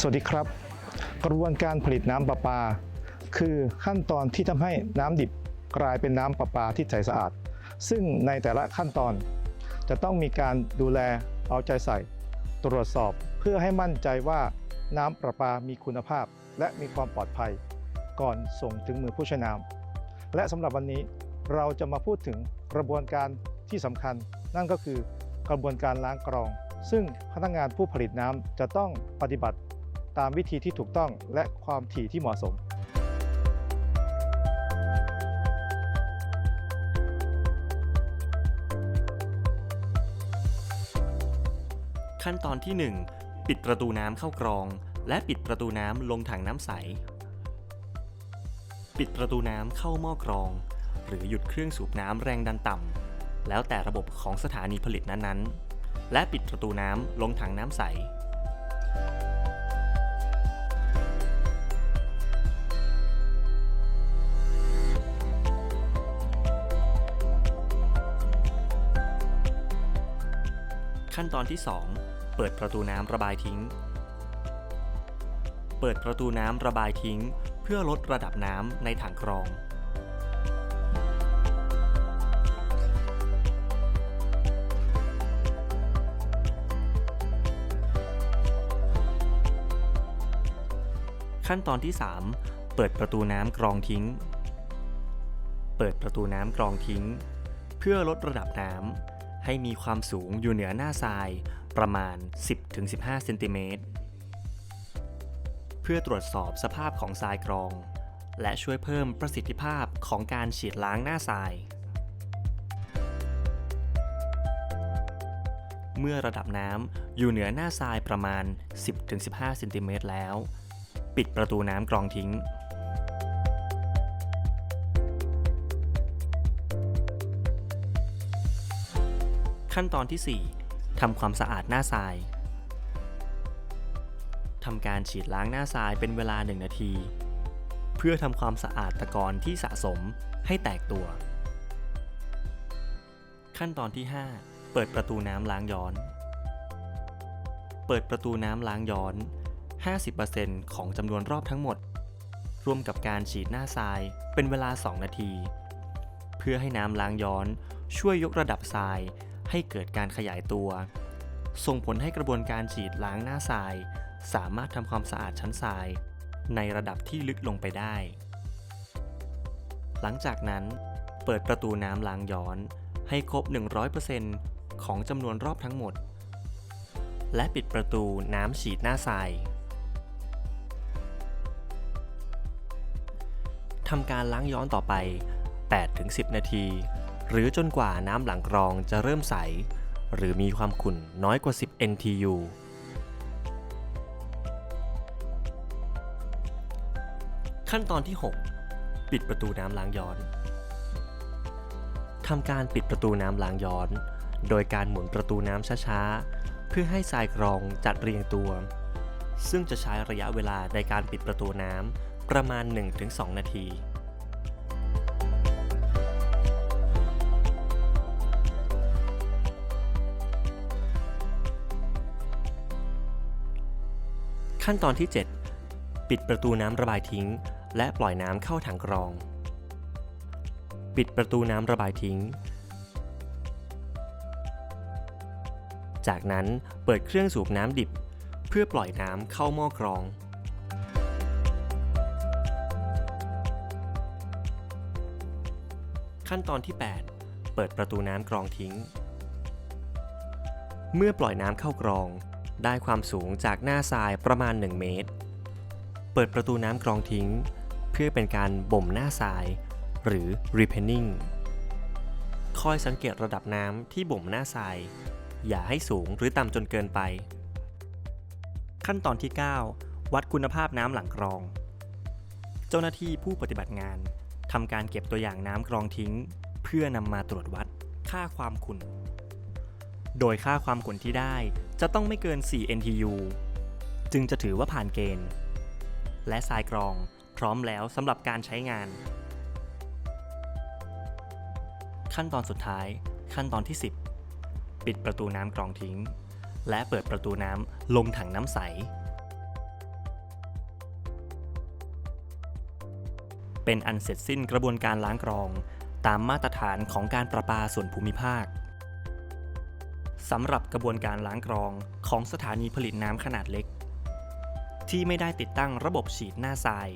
สวัสดีครับ กระบวนการผลิตน้ำประปา คือขั้นตอนที่ทำให้น้ำดิบกลายเป็นน้ำประปาที่ใสสะอาด ซึ่งในแต่ละขั้นตอน จะต้องมีการดูแลเอาใจใส่ ตรวจสอบเพื่อให้มั่นใจว่าน้ำประปามีคุณภาพ และมีความปลอดภัย ก่อนส่งถึงมือผู้ใช้น้ำและสำหรับวันนี้เราจะมาพูดถึงกระบวนการที่สำคัญ นั่นก็คือกระบวนการล้างกรอง ซึ่งพนักงานผู้ผลิตน้ำจะต้องปฏิบัติ ตามวิธีที่ถูกต้องและความถี่ที่เหมาะสม ขั้นตอนที่ 1 ปิดประตูน้ำเข้ากรอง และปิดประตูน้ำลงถังน้ำใส ปิดประตูน้ำเข้าหม้อกรอง หรือหยุดเครื่องสูบน้ำแรงดันต่ำแล้วแต่ระบบของสถานีผลิตนั้นๆ และปิดประตูน้ำลงถังน้ำใส ขั้นตอนที่ 2 เปิดประตูน้ำระบายทิ้ง เปิดประตูน้ำระบายทิ้ง เพื่อลดระดับน้ำในถังกรอง ขั้นตอนที่ 3 เปิดประตูน้ำกรองทิ้ง เปิดประตูน้ำกรองทิ้ง เพื่อลดระดับน้ำ ให้มีความสูงอยู่เหนือหน้าทรายประมาณ 10-15 เซนติเมตร เพื่อตรวจสอบสภาพของทรายกรอง และช่วยเพิ่มประสิทธิภาพของการฉีดล้างหน้าทราย เมื่อระดับน้ำอยู่เหนือหน้าทรายประมาณ 10-15 เซนติเมตรแล้ว ปิดประตูน้ำกรองทิ้ง ขั้นตอนที่ 4ทำความสะอาดหน้าทรายทำการฉีดล้างหน้าทรายเป็นเวลา 1 นาที เพื่อทำความสะอาดตะกอนที่สะสมให้แตกตัว ขั้นตอนที่ 5 เปิดประตูน้ำล้างย้อน เปิดประตูน้ำล้างย้อน 50%ของจำนวนรอบทั้งหมด รวมกับการฉีดหน้าทรายเป็นเวลา 2 นาที เพื่อให้น้ำล้างย้อนช่วยยกระดับทราย ให้เกิดการขยายตัว ส่งผลให้กระบวนการฉีดล้างหน้าทราย สามารถทำความสะอาดชั้นทราย ในระดับที่ลึกลงไปได้ หลังจากนั้น เปิดประตูน้ำล้างย้อน ให้ครบ 100%ของจำนวนรอบทั้งหมด และปิดประตูน้ำฉีดหน้าทรายทำการล้างย้อนต่อไป 8-10 นาที หรือจนกว่าน้ำหลังกรองจะเริ่มใส หรือมีความขุ่นน้อยกว่า 10 NTU ขั้นตอนที่ 6 ปิดประตูน้ำล้างย้อนทำการปิดประตูน้ำล้างย้อน โดยการหมุนประตูน้ำช้าๆ เพื่อให้ทรายกรองจัดเรียงตัว ซึ่งจะใช้ระยะเวลาในการปิดประตูน้ำประมาณ 1-2 นาที ขั้นตอนที่ 7 ปิดประตูน้ำระบายทิ้ง และปล่อยน้ำเข้าถังกรอง ปิดประตูน้ำระบายทิ้ง จากนั้นเปิดเครื่องสูบน้ำดิบ เพื่อปล่อยน้ำเข้าหม้อกรองขั้นตอนที่ 8 เปิดประตูน้ำกรองทิ้ง เมื่อปล่อยน้ำเข้ากรอง ได้ความสูงจากหน้าทรายประมาณ 1 เมตร เปิดประตูน้ำกรองทิ้ง เพื่อเป็นการบ่มหน้าทราย หรือ repenning คอยสังเกตระดับน้ำที่บ่มหน้าทราย อย่าให้สูงหรือต่ำจนเกินไป ขั้นตอนที่ 9 วัดคุณภาพน้ำหลังกรอง เจ้าหน้าที่ผู้ปฏิบัติงานทำการเก็บตัวอย่างน้ำกรองทิ้ง เพื่อนำมาตรวจวัดค่าความขุ่น โดยค่าความขุนที่ได้จะต้องไม่เกิน 4 NTU จึงจะถือว่าผ่านเกณฑ์ และทรายกรองพร้อมแล้วสำหรับการใช้งาน ขั้นตอนสุดท้าย ขั้นตอนที่ 10 ปิดประตูน้ำกรองทิ้ง และเปิดประตูน้ำลงถังน้ำใส เป็นอันเสร็จสิ้นกระบวนการล้างกรองตามมาตรฐานของการประปาส่วนภูมิภาค สำหรับกระบวนการล้างกรองของสถานีผลิตน้ำขนาดเล็ก ที่ไม่ได้ติดตั้งระบบฉีดหน้าทราย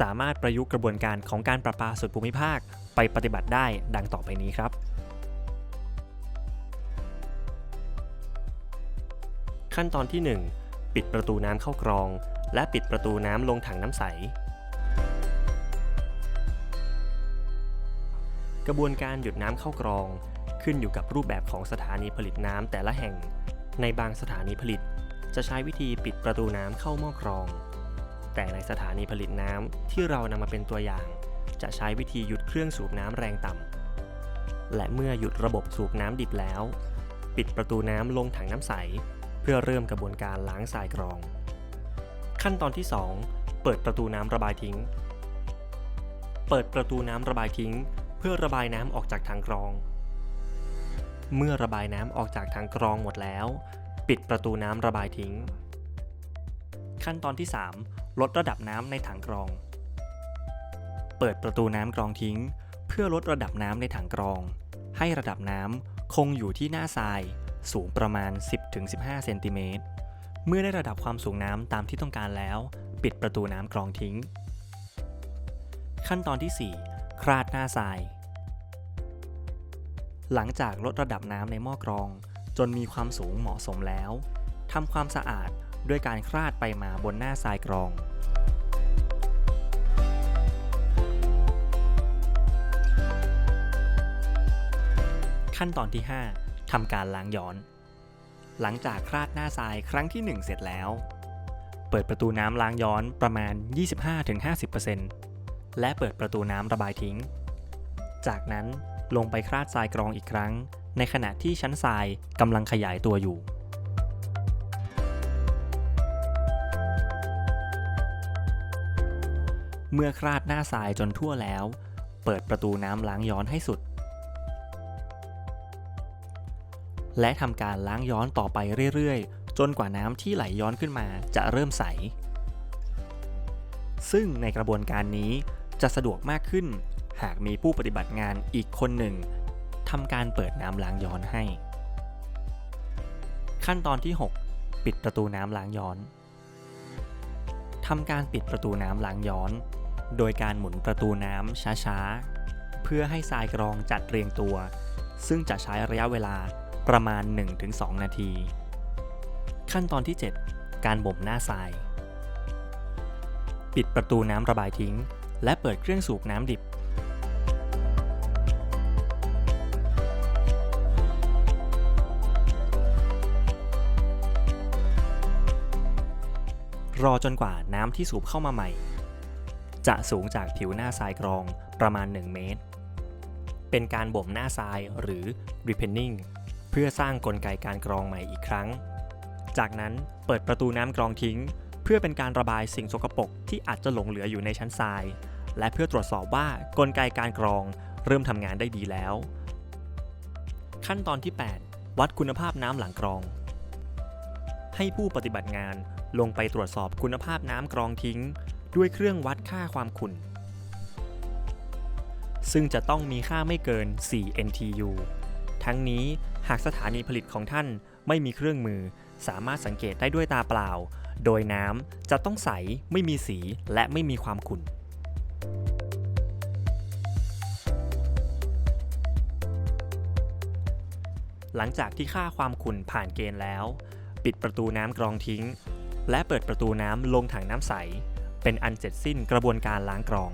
สามารถประยุกต์กระบวนการของการประปาส่วนภูมิภาคไปปฏิบัติได้ดังต่อไปนี้ครับ ขั้นตอนที่ 1 ปิดประตูน้ำเข้ากรอง และปิดประตูน้ำลงถังน้ำใสกระบวนการหยุดน้ำเข้ากรอง ขึ้นอยู่กับรูปแบบของสถานีผลิตน้ำแต่ละแห่ง ในบางสถานีผลิต จะใช้วิธีปิดประตูน้ำเข้าหม้อกรอง แต่ในสถานีผลิตน้ำที่เรานำมาเป็นตัวอย่าง จะใช้วิธีหยุดเครื่องสูบน้ำแรงต่ำและเมื่อหยุดระบบสูบน้ำดิบแล้ว ปิดประตูน้ำลงถังน้ำใส เพื่อเริ่มกระบวนการล้างทรายกรอง ขั้นตอนที่ 2 เปิดประตูน้ำระบายทิ้ง เปิดประตูน้ำระบายทิ้ง เพื่อระบายน้ำออกจากทางกรอง เมื่อระบายน้ำออกจากทางกรองหมดแล้ว ปิดประตูน้ำระบายทิ้ง ขั้นตอนที่ 3 ลดระดับน้ำในถังกรอง เปิดประตูน้ำกรองทิ้ง เพื่อลดระดับน้ำในถังกรอง ให้ระดับน้ำคงอยู่ที่หน้าทราย สูงประมาณ 10-15 เซนติเมตร เมื่อได้ระดับความสูงน้ำตามที่ต้องการแล้ว ปิดประตูน้ำกรองทิ้ง ขั้นตอนที่ 4 คราดหน้าทราย หลังจากลดระดับน้ำในหม้อกรอง จนมีความสูงเหมาะสมแล้วทำความสะอาดด้วยการคราดไปมาบนหน้าทรายกรอง ขั้นตอนที่ 5ทำการล้างย้อน หลังจากคราดหน้าทรายครั้งที่ 1 เสร็จแล้ว เปิดประตูน้ำล้างย้อนประมาณ 25-50%และเปิดประตูน้ำระบายทิ้ง จากนั้น ลงไปคราดทรายกรองอีกครั้ง ในขณะที่ชั้นทรายกำลังขยายตัวอยู่ เมื่อคราดหน้าทรายจนทั่วแล้ว เปิดประตูน้ำล้างย้อนให้สุด และทำการล้างย้อนต่อไปเรื่อยๆ จนกว่าน้ำที่ไหลย้อนขึ้นมาจะเริ่มใส ซึ่งในกระบวนการนี้จะสะดวกมากขึ้น หากมีผู้ปฏิบัติงานอีกคนหนึ่งทำการเปิดน้ำล้างย้อนให้ ขั้นตอนที่ 6 ปิดประตูน้ำล้างย้อนทำการปิดประตูน้ำล้างย้อน โดยการหมุนประตูน้ำช้าๆ เพื่อให้ทรายกรองจัดเรียงตัว ซึ่งจะใช้ระยะเวลาประมาณ 1-2 นาที ขั้นตอนที่ 7 การบ่มหน้าทราย ปิดประตูน้ำระบายทิ้ง และเปิดเครื่องสูบน้ำดิบ รอจนกว่าน้ำที่สูบเข้ามาใหม่ จะสูงจากผิวหน้าทรายกรองประมาณ 1 เมตร เป็นการบ่มหน้าทรายหรือ repenning เพื่อสร้างกลไกการกรองใหม่อีกครั้ง จากนั้นเปิดประตูน้ำกรองทิ้ง เพื่อเป็นการระบายสิ่งสกปรกที่อาจจะหลงเหลืออยู่ในชั้นทราย และเพื่อตรวจสอบว่ากลไกการกรองเริ่มทำงานได้ดีแล้ว ขั้นตอนที่ 8 วัดคุณภาพน้ำหลังกรอง ให้ผู้ปฏิบัติงานลงไปตรวจสอบคุณภาพน้ำกรองทิ้ง ด้วยเครื่องวัดค่าความขุ่น ซึ่งจะต้องมีค่าไม่เกิน 4 NTU ทั้งนี้หากสถานีผลิตของท่านไม่มีเครื่องมือ สามารถสังเกตได้ด้วยตาเปล่า โดยน้ำจะต้องใสไม่มีสีและไม่มีความขุ่นหลังจากที่ค่าความขุ่นผ่านเกณฑ์แล้ว ปิดประตูน้ำกรองทิ้ง และเปิดประตูน้ำลงถังน้ำใส เป็นอันเสร็จสิ้นกระบวนการล้างกรอง